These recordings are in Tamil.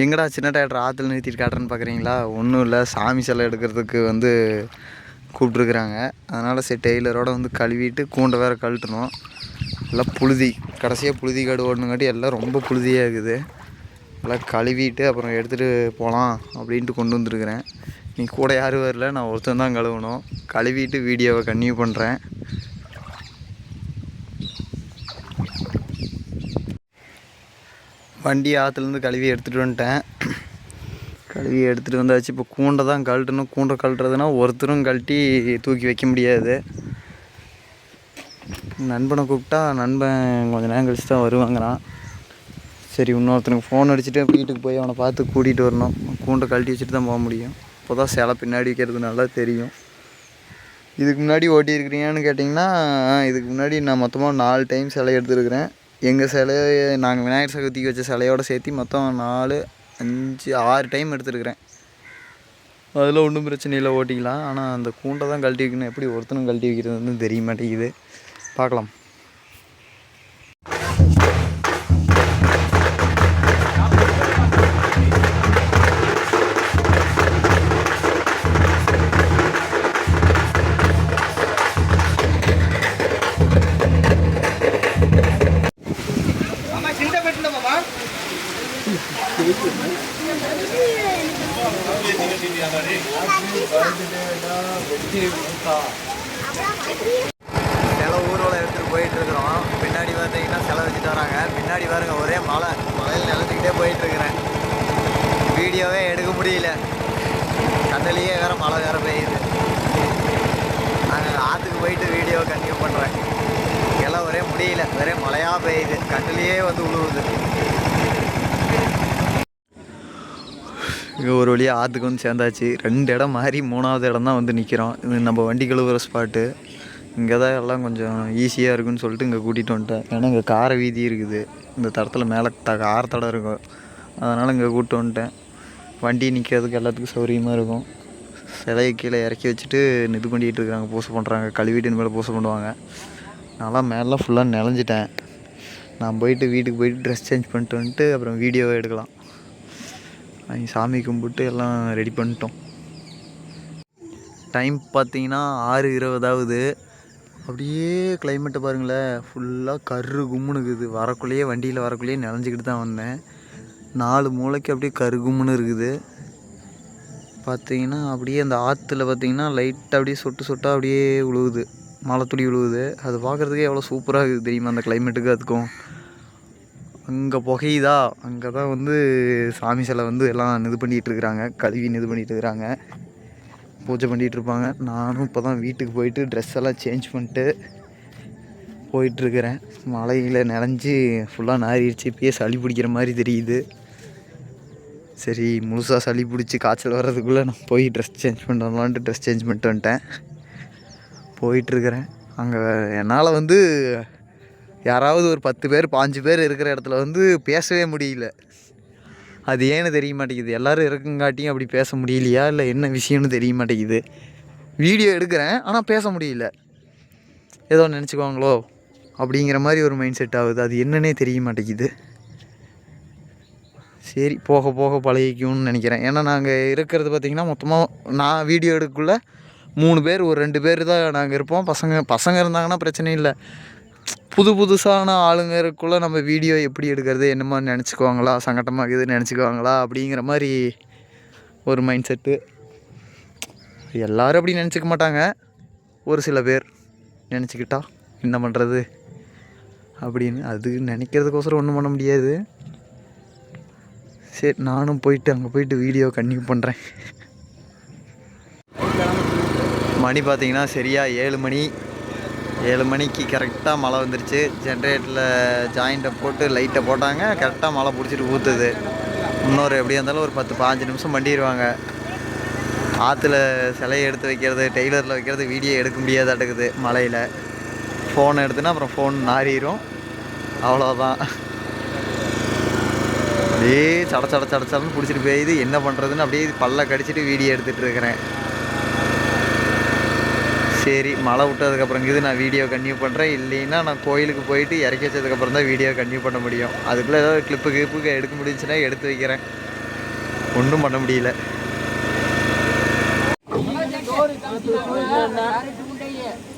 எங்கடா சின்ன டேரக்டர் ஆற்றுல நிறுத்திட்டு காட்டுறேன்னு பார்க்குறீங்களா ஒன்றும் இல்லை. சாமி சிலை எடுக்கிறதுக்கு வந்து கூப்பிட்ருக்குறாங்க அதனால் சரி டெய்லரோட வந்து கழுவிட்டு கூண்டை வேறு கழட்டணும். எல்லாம் புழுதி கடைசியாக புழுதி காடு ஓடணுங்காட்டி எல்லாம் ரொம்ப புழுதியாக இருக்குது. எல்லாம் கழுவிட்டு அப்புறம் எடுத்துகிட்டு போகலாம் அப்படின்ட்டு கொண்டு வந்துருக்குறேன். நீ கூட யாரும் வரல நான் ஒருத்தன் தான் கழுவணும். கழுவிட்டு வீடியோவை கன்டினியூ பண்ணுறேன் வண்டி ஆற்றுலேருந்து கழுவி எடுத்துகிட்டு வந்துட்டேன். கழுவி எடுத்துகிட்டு வந்தாச்சு. இப்போ கூண்டை தான் கழட்டணும். கூண்டை கழட்டுறதுனா ஒருத்தரும் கழட்டி தூக்கி வைக்க முடியாது. நண்பனை கூப்பிட்டா நண்பன் கொஞ்சம் நேரம் கழிச்சு தான் வருவாங்கிறான் சரி இன்னொருத்தனுக்கு ஃபோன் அடிச்சுட்டு வீட்டுக்கு போய் அவனை பார்த்து கூட்டிகிட்டு வரணும். கூண்டை கழட்டி வச்சுட்டு தான் போக முடியும். இப்போ தான் சில பின்னாடி வைக்கிறது நல்லா தெரியும். இதுக்கு முன்னாடி ஓட்டியிருக்கிறீங்கன்னு கேட்டிங்கன்னா இதுக்கு முன்னாடி நான் மொத்தமாக நாலு டைம் சிலை எடுத்துருக்கிறேன். எங்கள் சிலையை நாங்கள் விநாயகர் சதுர்த்திக்கு வச்ச சிலையோட சேர்த்து மொத்தம் நாலு அஞ்சு ஆறு டைம் எடுத்துருக்குறேன். அதில் ஒன்றும் பிரச்சனை இல்லை ஓட்டிக்கலாம். ஆனால் அந்த கூண்டை தான் கழட்டி வைக்கணும். எப்படி ஒருத்தனும் கழட்டி வைக்கிறதுன்னு தெரிய மாட்டேங்குது. பார்க்கலாம். முடியல வெறும் மழையாக பெய்யுது. கண்ணிலேயே வந்து உழுவுது. இங்கே ஒரு வழியாக ஆற்றுக்கு வந்து சேர்ந்தாச்சு. ரெண்டு இடம் மாறி மூணாவது இடம் தான் வந்து நிற்கிறோம் இது நம்ம வண்டி கழுவுற ஸ்பாட்டு இங்கே தான் எல்லாம் கொஞ்சம் ஈஸியாக இருக்குன்னு சொல்லிட்டு இங்கே கூட்டிகிட்டு வந்துட்டேன். ஏன்னா இங்கே கார வீதி இருக்குது. இந்த தடத்தில் மேலே த கார தடம் இருக்கும். அதனால் இங்கே கூப்பிட்டு வந்துட்டேன். வண்டி நிற்கிறதுக்கு எல்லாத்துக்கும் சௌகரியமாக இருக்கும். சிலையை கீழே இறக்கி வச்சுட்டு இது பண்ணிகிட்டு இருக்காங்க. பூசை பண்ணுறாங்க கழுவிட்டு மேலே பூசை பண்ணுவாங்க. நான்லாம் மேலாம் ஃபுல்லாக நிலஞ்சிட்டேன் நான் போயிட்டு வீட்டுக்கு போயிட்டு ட்ரெஸ் சேஞ்ச் பண்ணிட்டு வந்துட்டு அப்புறம் வீடியோவை எடுக்கலாம். அவங்க சாமி கும்பிட்டு எல்லாம் ரெடி பண்ணிட்டோம். டைம் பார்த்தீங்கன்னா ஆறு இருபதாவது அப்படியே கிளைமேட்டை பாருங்களேன். ஃபுல்லாக கரு கும்முனுக்குது வரக்குள்ளேயே வண்டியில் வரக்குள்ளேயே நிலஞ்சிக்கிட்டு தான் வந்தேன். நாலு மூளைக்கு அப்படியே கரு கும்முன்னு இருக்குது. பார்த்தீங்கன்னா அப்படியே அந்த ஆற்றுல பார்த்தீங்கன்னா லைட்டாக அப்படியே சொட்டு சொட்டாக அப்படியே விழுவுது மழை துளி விழுவுது. அது பார்க்குறதுக்கே எவ்வளோ சூப்பராக இருக்குது தெரியுமா அந்த கிளைமேட்டுக்கு அதுக்கும். அங்கே புகையுதா? அங்கே தான் வந்து சாமி சிலை வந்து எல்லாம் இது பண்ணிகிட்டு இருக்கிறாங்க. கழுவி இது பண்ணிகிட்டு இருக்கிறாங்க. பூஜை பண்ணிகிட்டு இருப்பாங்க. நானும் இப்போ தான் வீட்டுக்கு போயிட்டு ட்ரெஸ் எல்லாம் சேஞ்ச் பண்ணிட்டு போயிட்டுருக்கிறேன் மழையில் நனைஞ்சி ஃபுல்லாக நாறிடுச்சு. இப்பயே சளி பிடிக்கிற மாதிரி தெரியுது. சரி முழுசாக சளி பிடிச்சி காய்ச்சல் வர்றதுக்குள்ளே நான் போய் ட்ரெஸ் சேஞ்ச் பண்ணலான்ட்டு ட்ரெஸ் சேஞ்ச் பண்ணிட்டு வந்துட்டேன். போயிட்டுருக்கிறேன். அங்கே என்னால் வந்து யாராவது ஒரு பத்து பேர் பாஞ்சு பேர் இருக்கிற இடத்துல வந்து பேசவே முடியல. அது ஏன்னு தெரிய மாட்டேங்குது. எல்லோரும் இருக்குங்காட்டியும் அப்படி பேச முடியலையா? இல்லை என்ன விஷயம்னு தெரிய மாட்டேங்குது. வீடியோ எடுக்கிறேன் ஆனால் பேச முடியல. ஏதோ நினச்சிக்குவாங்களோ? அப்படிங்கிற மாதிரி ஒரு மைண்ட் செட் ஆகுது. அது என்னன்னே தெரிய மாட்டேங்குது. சரி போக போக பழகிக்கும்னு நினைக்கிறேன். ஏன்னா நாங்கள் இருக்கிறது பார்த்திங்கன்னா மொத்தமாக நான் வீடியோ எடுக்குள்ளே மூணு பேர் ஒரு ரெண்டு பேர் தான் நாங்கள் இருப்போம். பசங்க பசங்க இருந்தாங்கன்னா பிரச்சனை இல்லை. புது புதுசான ஆளுங்கக்குள்ளே நம்ம வீடியோ எப்படி எடுக்கிறது என்னமா நினச்சிக்குவாங்களா சங்கட்டமாக இருக்குது நினச்சிக்குவாங்களா அப்படிங்கிற மாதிரி ஒரு மைண்ட் செட்டு எல்லோரும் அப்படி நினச்சிக்க மாட்டாங்க. ஒரு சில பேர் நினச்சிக்கிட்டா என்ன பண்ணுறது அப்படின்னு அது நினைக்கிறதுக்கோசரம் ஒன்றும் பண்ண முடியாது. சரி நானும் போயிட்டு அங்கே போயிட்டு வீடியோ கன்டினியூ பண்ணுறேன் மணி பார்த்தீங்கன்னா சரியாக ஏழு மணி. ஏழு மணிக்கு கரெக்டாக மழை வந்துருச்சு. ஜென்ரேட்டரில் ஜாயிண்ட்டை போட்டு லைட்டை போட்டாங்க. கரெக்டாக மழை பிடிச்சிட்டு ஊற்றுது இன்னொரு எப்படியா இருந்தாலும் ஒரு பத்து பாஞ்சு நிமிஷம் பண்ணிடுவாங்க ஆற்றுல சிலையை எடுத்து வைக்கிறது டெய்லரில் வைக்கிறது வீடியோ எடுக்க முடியாதாட்டுக்குது மழையில். ஃபோன் எடுத்துனா அப்புறம் ஃபோன் நாரிடும் அவ்வளோதான் அப்படியே சட சட சட பிடிச்சிட்டு போயிது என்ன பண்ணுறதுன்னு அப்படியே பல்ல கடிச்சிட்டு வீடியோ எடுத்துகிட்டு இருக்கிறேன். சரி மழை விட்டதுக்கப்புறம் இது நான் வீடியோ கன்டினியூ பண்ணுறேன் இல்லைன்னா நான் கோயிலுக்கு போயிட்டு இறக்கி வச்சதுக்கப்புறம் தான் வீடியோ கன்டினியூ பண்ண முடியும். அதுக்குள்ளே ஏதாவது கிளிப்பு கிளிப்புக்கு எடுக்க முடிஞ்சுன்னா எடுத்து வைக்கிறேன். ஒன்றும் பண்ண முடியல.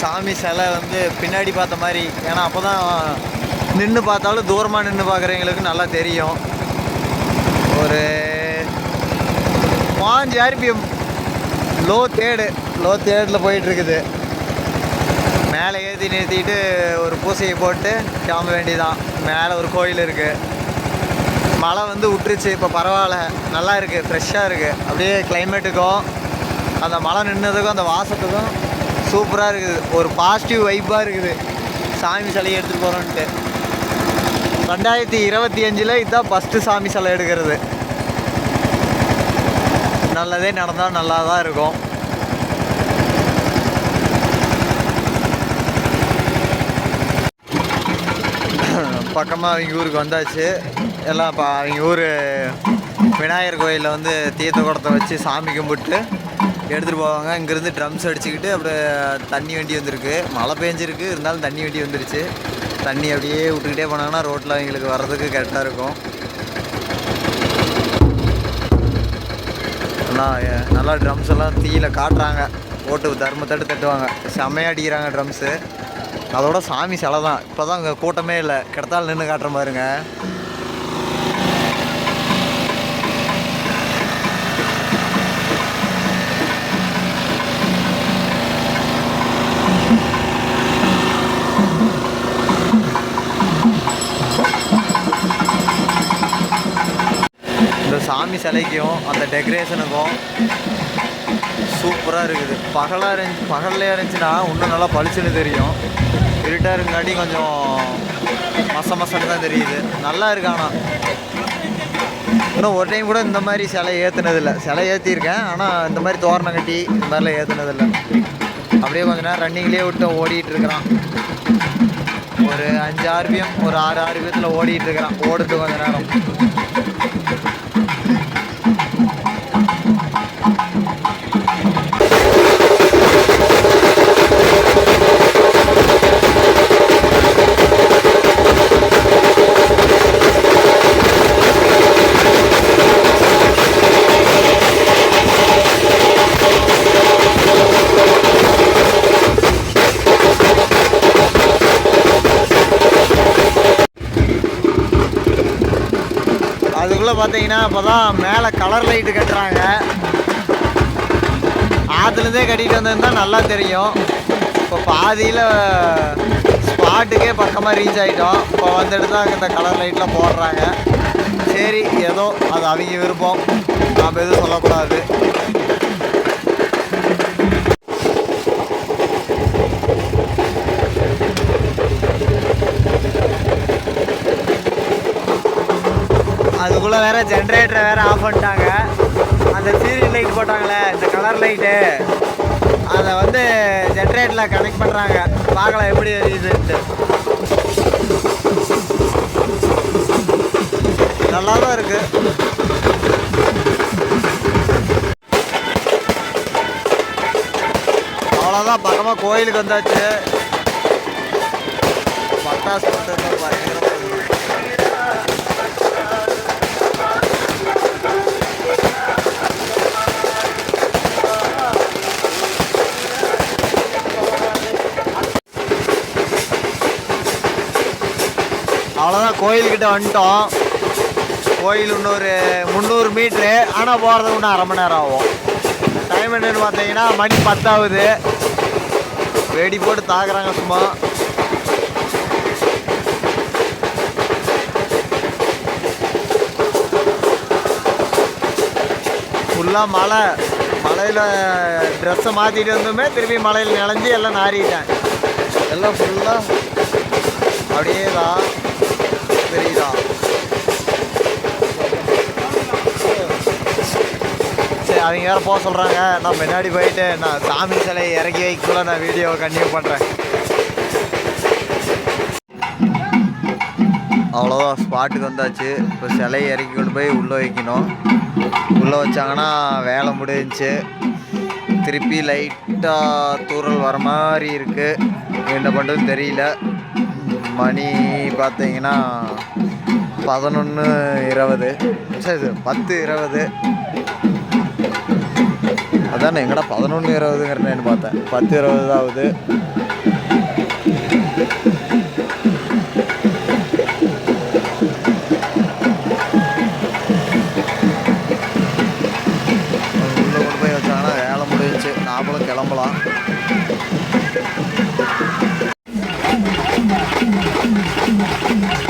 சாமி சிலை வந்து பின்னாடி பார்த்த மாதிரி ஏன்னா அப்போ தான் நின்று பார்த்தாலும் தூரமாக நின்று பார்க்குறவங்களுக்கு நல்லா தெரியும். ஒரு பாஞ்சு ஆர்பிஎம் லோ தேர்டு லோ தேர்டில் போயிட்டுருக்குது. மேலே ஏற்றி நிறுத்திட்டு ஒரு பூசையை போட்டு கிளம்ப வேண்டியதான் மேலே ஒரு கோயில் இருக்குது மழை வந்து விட்டுருச்சு இப்போ பரவாயில்ல. நல்லா இருக்குது ஃப்ரெஷ்ஷாக இருக்குது அப்படியே கிளைமேட்டுக்கும் அந்த மழை நின்னதுக்கும் அந்த வாசத்துக்கும் சூப்பராக இருக்குது. ஒரு பாசிட்டிவ் வைப்பாக இருக்குது. சாமி சிலையை எடுத்துகிட்டு போகிறோன்ட்டு ரெண்டாயிரத்தி இருபத்தி அஞ்சில் இதுதான் ஃபஸ்ட்டு சாமி சிலை எடுக்கிறது. நல்லதே நடந்தால் நல்லா தான் இருக்கும். பக்கமாக அவங்க ஊருக்கு வந்தாச்சு. எல்லாம் இப்போ அவங்க ஊர் விநாயகர் கோயிலில் வந்து தீர்த்த குடத்தை வச்சு சாமி கும்பிட்டு எடுத்துகிட்டு போவாங்க. இங்கேருந்து ட்ரம்ஸ் அடிச்சுக்கிட்டு அப்படியே தண்ணி வண்டி வந்திருக்கு. மழை பெஞ்சிருக்கு. இருந்தாலும் தண்ணி வண்டி வந்துருச்சு. தண்ணி அப்படியே விட்டுக்கிட்டே போனாங்கன்னா ரோட்டில் அவங்களுக்கு வர்றதுக்கு கரெக்டாக இருக்கும். நல்லா நல்லா ட்ரம்ஸ் எல்லாம் தீயில காட்டுறாங்க. போட்டு தர்மத்தட்டு தட்டுவாங்க. செம்மையாக அடிக்கிறாங்க ட்ரம்ஸு அதோட சாமி சிலை தான். இப்போ தான் அங்கே கூட்டமே இல்லை. கிடத்தால் நின்று காட்டுற பாருங்க. சாமி சிலைக்கும் அந்த டெக்கரேஷனுக்கும் சூப்பராக இருக்குது. பகலாக இருந்துச்சு பகல்லையாக இருந்துச்சுன்னா இன்னும் நல்லா பளிச்சுன்னு தெரியும். இருட்டாக இருக்காட்டி கொஞ்சம் மச மசன்னு தான் தெரியுது. நல்லா இருக்கானா ஆனால் இன்னும் ஒரு டைம் கூட இந்த மாதிரி சிலை ஏற்றுனதில்லை சிலை ஏற்றிருக்கேன் ஆனால் இந்த மாதிரி தோரணம் கட்டி இந்த மாதிரிலாம் ஏற்றுனதில்லை அப்படியே கொஞ்ச நேரம் ரன்னிங்லேயே விட்டு ஓடிட்டு இருக்கிறான். ஒரு அஞ்சு ஆர்பிஎம் ஒரு ஆறு ஆர்பிஎத்தில் ஓடிட்டு இருக்கிறான். ஓடுட்டு கொஞ்ச நேரம். Thank you. பார்த்தீங்கன்னா இப்போ தான் மேலே கலர் லைட்டு கட்டுறாங்க. ஆற்றுலேருந்தே கட்டிட்டு வந்திருந்தா நல்லா தெரியும். இப்போ பாதியில் ஸ்பாட்டுக்கே பக்கமாக ரீச் ஆகிட்டோம் இப்போ வந்துட்டு தான் இந்த கலர் லைட்லாம் போடுறாங்க. சரி ஏதோ அது அவங்க விருப்பம். நாம் எதுவும் சொல்லக்கூடாது. அதுக்குள்ளே வேற ஜென்ரேட்டரை வேற ஆஃப் பண்ணிட்டாங்க. அந்த சீரியல் லைட் போட்டாங்களே இந்த கலர் லைட்டு அதை வந்து ஜென்ரேட்டரில் கனெக்ட் பண்ணுறாங்க பார்க்கலாம் எப்படி எரியுதுன்ட்டு நல்லா தான் இருக்குது அவ்வளோதான் பக்கமாக கோயிலுக்கு வந்தாச்சு. பட்டாசு மட்டும் பயங்கரமாக அவ்வளோதான் கோயில்கிட்ட வந்துட்டோம். கோயில் இன்னொரு முந்நூறு மீட்ரு ஆனால் போகிறதுக்கு இன்னும் அரை மணி நேரம் ஆகும். டைம் என்னன்னு பார்த்தீங்கன்னா மணி பத்தாவது வெடி போட்டு தாக்குறாங்க சும்மா. ஃபுல்லாக மழை மழையில் ட்ரெஸ்ஸை மாற்றிட்டு வந்துமே திரும்பி மலையில் நினைஞ்சு எல்லாம் நாறிட்டேன் எல்லாம் ஃபுல்லாக அப்படியே தான் தெரியுதா அவங்க வேறு போக சொல்கிறாங்க நான் முன்னாடி போயிட்டு நான் சாமி சிலையை இறக்கி வைக்கக்குள்ள நான் வீடியோவை கண்டினியூ பண்ணுறேன் அவ்வளோதான் ஸ்பாட்டுக்கு வந்தாச்சு. இப்போ சிலையை இறக்கி கொண்டு போய் உள்ளே வைக்கணும். உள்ளே வச்சாங்கன்னா வேலை முடிஞ்சிச்சு. திருப்பி லைட்டாக தூறல் வர மாதிரி இருக்குது என்ன பண்ணுறதுன்னு தெரியல. மணி பார்த்தீங்கன்னா பதினொன்று இருபது. சரி பத்து இருபது. அதான் எங்கடா பதினொன்று இருபதுங்கிறேன்னு பார்த்தேன். பத்து இருபது தான் ஆகுது. いいねいいねいいね。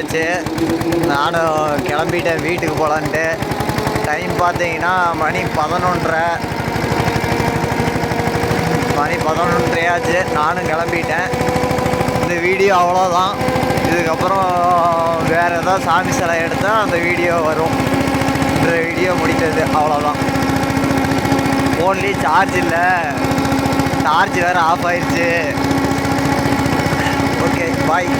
கிளம்பியாச்சு நானும் கிளம்பிட்டேன் வீட்டுக்கு போகலான்ட்டு டைம் பார்த்தீங்கன்னா மணி பதினொன்றரை. மணி பதினொன்றையாச்சு நானும் கிளம்பிட்டேன். இந்த வீடியோ அவ்வளோதான் இதுக்கப்புறம் வேறு ஏதாவது சாமி சிலை எடுத்தால் அந்த வீடியோ வரும். இந்த வீடியோ முடித்தது அவ்வளோதான் ஃபோன்லேயும் சார்ஜ் இல்லை. சார்ஜ் வேறு ஆஃப் ஆயிடுச்சு ஓகே பாய்